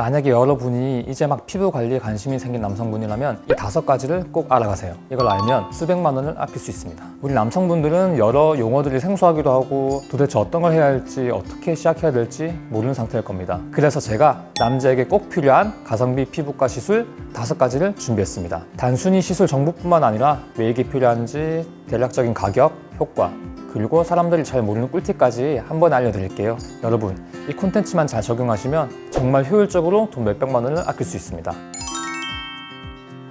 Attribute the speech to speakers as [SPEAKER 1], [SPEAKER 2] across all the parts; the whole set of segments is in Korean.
[SPEAKER 1] 만약에 여러분이 이제 막 피부 관리에 관심이 생긴 남성분이라면 이 다섯 가지를 꼭 알아가세요. 이걸 알면 수백만 원을 아낄 수 있습니다. 우리 남성분들은 여러 용어들이 생소하기도 하고 도대체 어떤 걸 해야 할지 어떻게 시작해야 될지 모르는 상태일 겁니다. 그래서 제가 남자에게 꼭 필요한 가성비 피부과 시술 다섯 가지를 준비했습니다. 단순히 시술 정보뿐만 아니라 왜 이게 필요한지 대략적인 가격, 효과, 그리고 사람들이 잘 모르는 꿀팁까지 한번 알려드릴게요. 여러분, 이 콘텐츠만 잘 적용하시면 정말 효율적으로 돈 몇백만 원을 아낄 수 있습니다.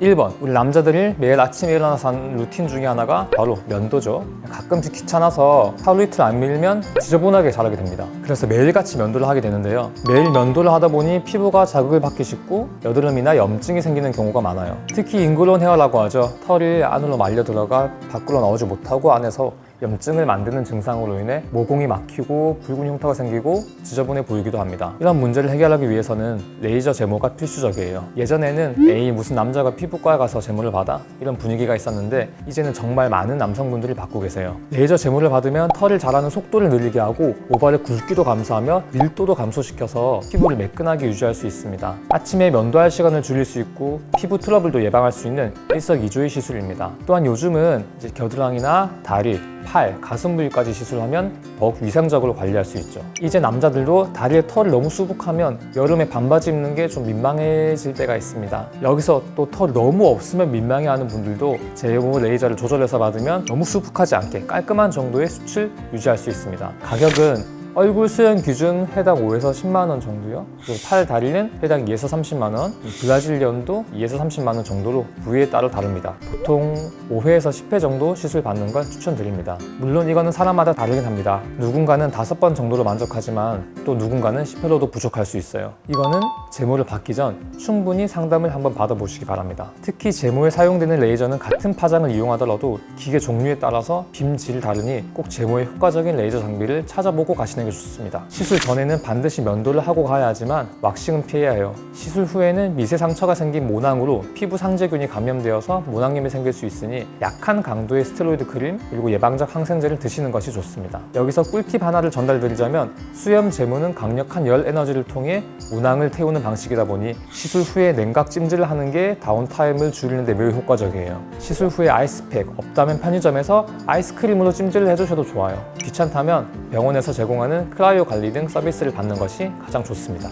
[SPEAKER 1] 1번, 우리 남자들이 매일 아침에 일어나서 하는 루틴 중에 하나가 바로 면도죠. 가끔씩 귀찮아서 하루 이틀 안 밀면 지저분하게 자라게 됩니다. 그래서 매일같이 면도를 하게 되는데요. 매일 면도를 하다 보니 피부가 자극을 받기 쉽고 여드름이나 염증이 생기는 경우가 많아요. 특히 잉글론 헤어라고 하죠. 털이 안으로 말려 들어가 밖으로 나오지 못하고 안에서 염증을 만드는 증상으로 인해 모공이 막히고 붉은 흉터가 생기고 지저분해 보이기도 합니다. 이런 문제를 해결하기 위해서는 레이저 제모가 필수적이에요. 예전에는 에이 무슨 남자가 피부과에 가서 제모를 받아 이런 분위기가 있었는데 이제는 정말 많은 남성분들이 받고 계세요. 레이저 제모를 받으면 털을 자라는 속도를 느리게 하고 모발의 굵기도 감소하며 밀도도 감소시켜서 피부를 매끈하게 유지할 수 있습니다. 아침에 면도할 시간을 줄일 수 있고 피부 트러블도 예방할 수 있는 일석이조의 시술입니다. 또한 요즘은 이제 겨드랑이나 다리, 팔, 가슴 부위까지 시술하면 더욱 위생적으로 관리할 수 있죠. 이제 남자들도 다리에 털이 너무 수북하면 여름에 반바지 입는 게 좀 민망해질 때가 있습니다. 여기서 또 털이 너무 없으면 민망해하는 분들도 제모 레이저를 조절해서 받으면 너무 수북하지 않게 깔끔한 정도의 수출 유지할 수 있습니다. 가격은 얼굴 수영 기준 해당 5에서 10만 원 정도요. 팔 다리는 해당 2에서 30만 원, 브라질리언도 2에서 30만 원 정도로 부위에 따라 다릅니다. 보통 5회에서 10회 정도 시술 받는 걸 추천드립니다. 물론 이거는 사람마다 다르긴 합니다. 누군가는 5번 정도로 만족하지만 또 누군가는 10회로도 부족할 수 있어요. 이거는 제모를 받기 전 충분히 상담을 한번 받아보시기 바랍니다. 특히 제모에 사용되는 레이저는 같은 파장을 이용하더라도 기계 종류에 따라서 빔질이 다르니 꼭 제모에 효과적인 레이저 장비를 찾아보고 가시는 게 좋습니다. 시술 전에는 반드시 면도를 하고 가야 하지만 왁싱은 피해야 해요. 시술 후에는 미세 상처가 생긴 모낭으로 피부 상재균이 감염되어서 모낭염이 생길 수 있으니 약한 강도의 스테로이드 크림 그리고 예방적 항생제를 드시는 것이 좋습니다. 여기서 꿀팁 하나를 전달드리자면 수염 제모는 강력한 열 에너지를 통해 모낭을 태우는 방식이다 보니 시술 후에 냉각 찜질을 하는 게 다운타임을 줄이는 데 매우 효과적이에요. 시술 후에 아이스팩 없다면 편의점에서 아이스크림으로 찜질을 해주셔도 좋아요. 귀찮다면 병원에서 제공하는 크라이오 관리 등 서비스를 받는 것이 가장 좋습니다.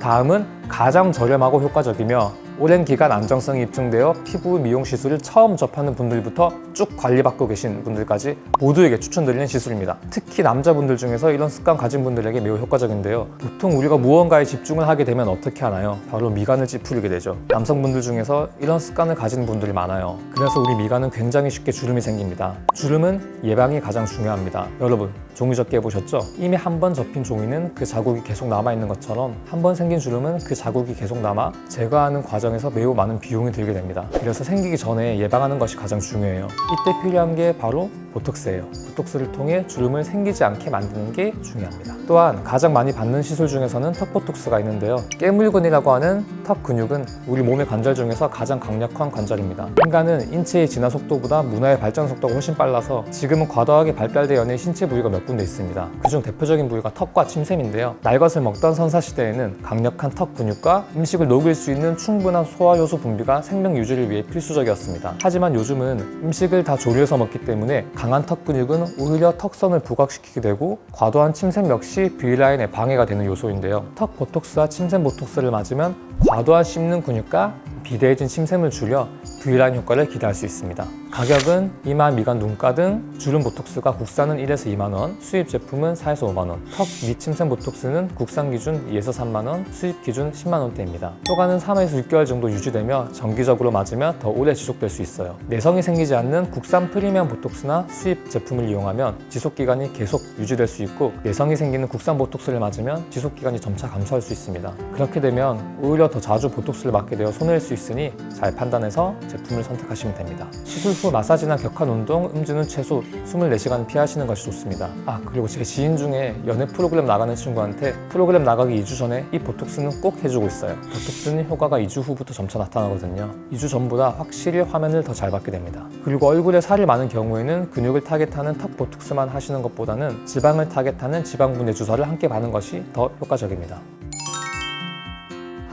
[SPEAKER 1] 다음은 가장 저렴하고 효과적이며 오랜 기간 안정성이 입증되어 피부 미용 시술을 처음 접하는 분들부터 쭉 관리받고 계신 분들까지 모두에게 추천드리는 시술입니다. 특히 남자분들 중에서 이런 습관 가진 분들에게 매우 효과적인데요. 보통 우리가 무언가에 집중을 하게 되면 어떻게 하나요? 바로 미간을 찌푸리게 되죠. 남성분들 중에서 이런 습관을 가진 분들이 많아요. 그래서 우리 미간은 굉장히 쉽게 주름이 생깁니다. 주름은 예방이 가장 중요합니다. 여러분, 종이 접기 해보셨죠? 이미 한 번 접힌 종이는 그 자국이 계속 남아있는 것처럼 한 번 생긴 주름은 그 자국이 계속 남아 제거하는 과정 에서 매우 많은 비용이 들게 됩니다. 그래서 생기기 전에 예방하는 것이 가장 중요해요. 이때 필요한 게 바로 보톡스예요. 보톡스를 통해 주름을 생기지 않게 만드는 게 중요합니다. 또한 가장 많이 받는 시술 중에서는 턱 보톡스가 있는데요. 깨물근이라고 하는 턱 근육은 우리 몸의 관절 중에서 가장 강력한 관절입니다. 인간은 인체의 진화 속도보다 문화의 발전 속도가 훨씬 빨라서 지금은 과도하게 발달되어 있는 신체 부위가 몇 군데 있습니다. 그중 대표적인 부위가 턱과 침샘인데요. 날것을 먹던 선사 시대에는 강력한 턱 근육과 음식을 녹일 수 있는 충분한 소화 요소 분비가 생명 유지를 위해 필수적이었습니다. 하지만 요즘은 음식을 다 조리해서 먹기 때문에 강한 턱 근육은 오히려 턱선을 부각시키게 되고 과도한 침샘 역시 V라인에 방해가 되는 요소인데요. 턱 보톡스와 침샘 보톡스를 맞으면 과도한 씹는 근육과 비대해진 침샘을 줄여 V라인 효과를 기대할 수 있습니다. 가격은 이마, 미간, 눈가 등 주름 보톡스가 국산은 1에서 2만 원, 수입 제품은 4에서 5만 원, 턱 밑침샘 보톡스는 국산 기준 2에서 3만 원, 수입 기준 10만 원대입니다. 효과는 3에서 6개월 정도 유지되며 정기적으로 맞으면 더 오래 지속될 수 있어요. 내성이 생기지 않는 국산 프리미엄 보톡스나 수입 제품을 이용하면 지속 기간이 계속 유지될 수 있고 내성이 생기는 국산 보톡스를 맞으면 지속 기간이 점차 감소할 수 있습니다. 그렇게 되면 오히려 더 자주 보톡스를 맞게 되어 손해일 수 있으니 잘 판단해서 제품을 선택하시면 됩니다. 시술 후 마사지나 격한 운동, 음주는 최소 24시간 피하시는 것이 좋습니다. 아 그리고 제 지인 중에 연애 프로그램 나가는 친구한테 프로그램 나가기 2주 전에 이 보톡스는 꼭 해주고 있어요. 보톡스는 효과가 2주 후부터 점차 나타나거든요. 2주 전보다 확실히 화면을 더 잘 받게 됩니다. 그리고 얼굴에 살이 많은 경우에는 근육을 타겟하는 턱 보톡스만 하시는 것보다는 지방을 타겟하는 지방분해 주사를 함께 받는 것이 더 효과적입니다.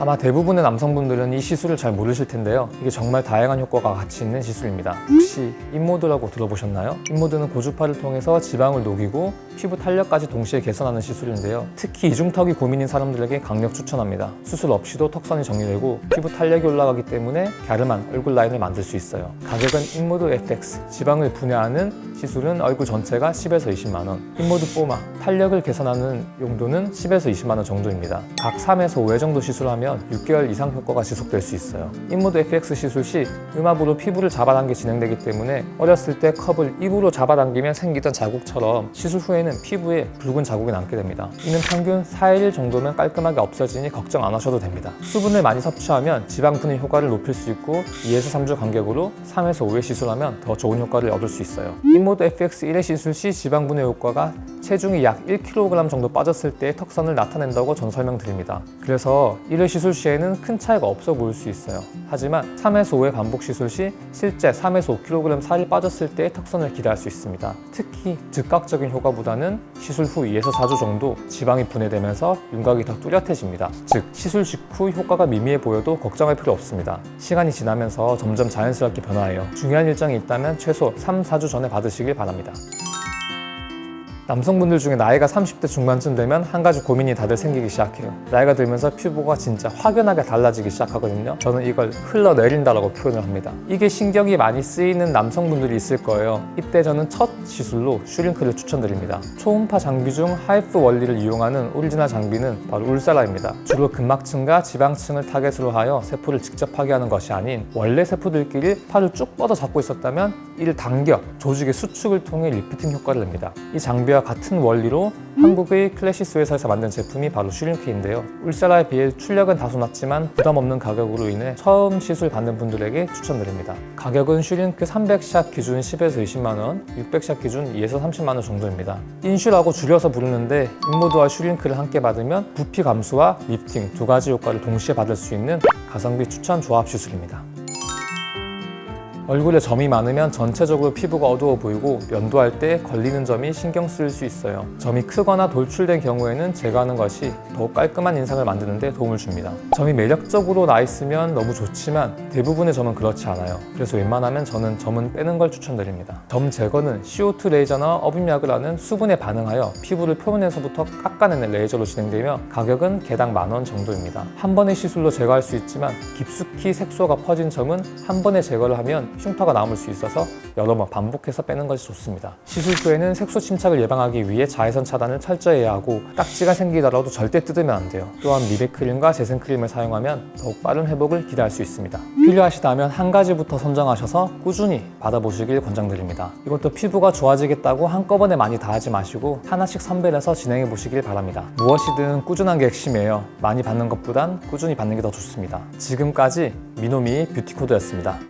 [SPEAKER 1] 아마 대부분의 남성분들은 이 시술을 잘 모르실 텐데요. 이게 정말 다양한 효과가 같이 있는 시술입니다. 혹시 인모드라고 들어보셨나요? 인모드는 고주파를 통해서 지방을 녹이고 피부 탄력까지 동시에 개선하는 시술인데요. 특히 이중턱이 고민인 사람들에게 강력 추천합니다. 수술 없이도 턱선이 정리되고 피부 탄력이 올라가기 때문에 갸름한 얼굴 라인을 만들 수 있어요. 가격은 인모드 FX, 지방을 분해하는 시술은 얼굴 전체가 10에서 20만 원, 인모드 포마, 탄력을 개선하는 용도는 10에서 20만 원 정도입니다. 각 3에서 5회 정도 시술하면 6개월 이상 효과가 지속될 수 있어요. 인모드 FX 시술 시 음압으로 피부를 잡아당겨 진행되기 때문에 어렸을 때 컵을 입으로 잡아당기면 생기던 자국처럼 시술 후에는 피부에 붉은 자국이 남게 됩니다. 이는 평균 4일 정도면 깔끔하게 없어지니 걱정 안 하셔도 됩니다. 수분을 많이 섭취하면 지방 분해 효과를 높일 수 있고 2에서 3주 간격으로 3에서 5회 시술하면 더 좋은 효과를 얻을 수 있어요. 인모드 FX 1회 시술 시 지방 분해 효과가 체중이 약 1kg 정도 빠졌을 때 턱선을 나타낸다고 전 설명드립니다. 그래서 1회 시술 시에는 큰 차이가 없어 보일 수 있어요. 하지만 3에서 5회 반복 시술 시 실제 3에서 5kg 살이 빠졌을 때 턱선을 기대할 수 있습니다. 특히 즉각적인 효과보다는 시술 후 2에서 4주 정도 지방이 분해되면서 윤곽이 더 뚜렷해집니다. 즉 시술 직후 효과가 미미해 보여도 걱정할 필요 없습니다. 시간이 지나면서 점점 자연스럽게 변화해요. 중요한 일정이 있다면 최소 3, 4주 전에 받으시길 바랍니다. 남성분들 중에 나이가 30대 중반쯤 되면 한 가지 고민이 다들 생기기 시작해요. 나이가 들면서 피부가 진짜 확연하게 달라지기 시작하거든요. 저는 이걸 흘러내린다라고 표현을 합니다. 이게 신경이 많이 쓰이는 남성분들이 있을 거예요. 이때 저는 첫 시술로 슈링크를 추천드립니다. 초음파 장비 중 하이프 원리를 이용하는 오리지널 장비는 바로 울사라입니다. 주로 근막층과 지방층을 타겟으로 하여 세포를 직접 파괴하는 것이 아닌 원래 세포들끼리 팔을 쭉 뻗어 잡고 있었다면 이를 당겨 조직의 수축을 통해 리프팅 효과를 냅니다. 이 장비와 같은 원리로 한국의 클래시스 회사에서 만든 제품이 바로 슈링크인데요. 울사라에 비해 출력은 다소 낮지만 부담 없는 가격으로 인해 처음 시술 받는 분들에게 추천드립니다. 가격은 슈링크 300샷 기준 10에서 20만 원, 600샷 기준 2에서 30만 원 정도입니다. 인슈라고 줄여서 부르는데 인모드와 슈링크를 함께 받으면 부피 감소와 리프팅 두 가지 효과를 동시에 받을 수 있는 가성비 추천 조합 시술입니다. 얼굴에 점이 많으면 전체적으로 피부가 어두워 보이고 면도할 때 걸리는 점이 신경 쓰일 수 있어요. 점이 크거나 돌출된 경우에는 제거하는 것이 더욱 깔끔한 인상을 만드는 데 도움을 줍니다. 점이 매력적으로 나 있으면 너무 좋지만 대부분의 점은 그렇지 않아요. 그래서 웬만하면 저는 점은 빼는 걸 추천드립니다. 점 제거는 CO2 레이저나 어분약을 하는 수분에 반응하여 피부를 표면에서부터 깎아내는 레이저로 진행되며 가격은 개당 만 원 정도입니다. 한 번의 시술로 제거할 수 있지만 깊숙이 색소가 퍼진 점은 한 번에 제거를 하면 흉터가 남을 수 있어서 여러 번 반복해서 빼는 것이 좋습니다. 시술 후에는 색소 침착을 예방하기 위해 자외선 차단을 철저히 해야 하고 딱지가 생기더라도 절대 뜯으면 안 돼요. 또한 미백 크림과 재생 크림을 사용하면 더욱 빠른 회복을 기대할 수 있습니다. 필요하시다면 한 가지부터 선정하셔서 꾸준히 받아보시길 권장드립니다. 이것도 피부가 좋아지겠다고 한꺼번에 많이 다 하지 마시고 하나씩 선별해서 진행해 보시길 바랍니다. 무엇이든 꾸준한 게 핵심이에요. 많이 받는 것보단 꾸준히 받는 게 더 좋습니다. 지금까지 미노미 뷰티코드였습니다.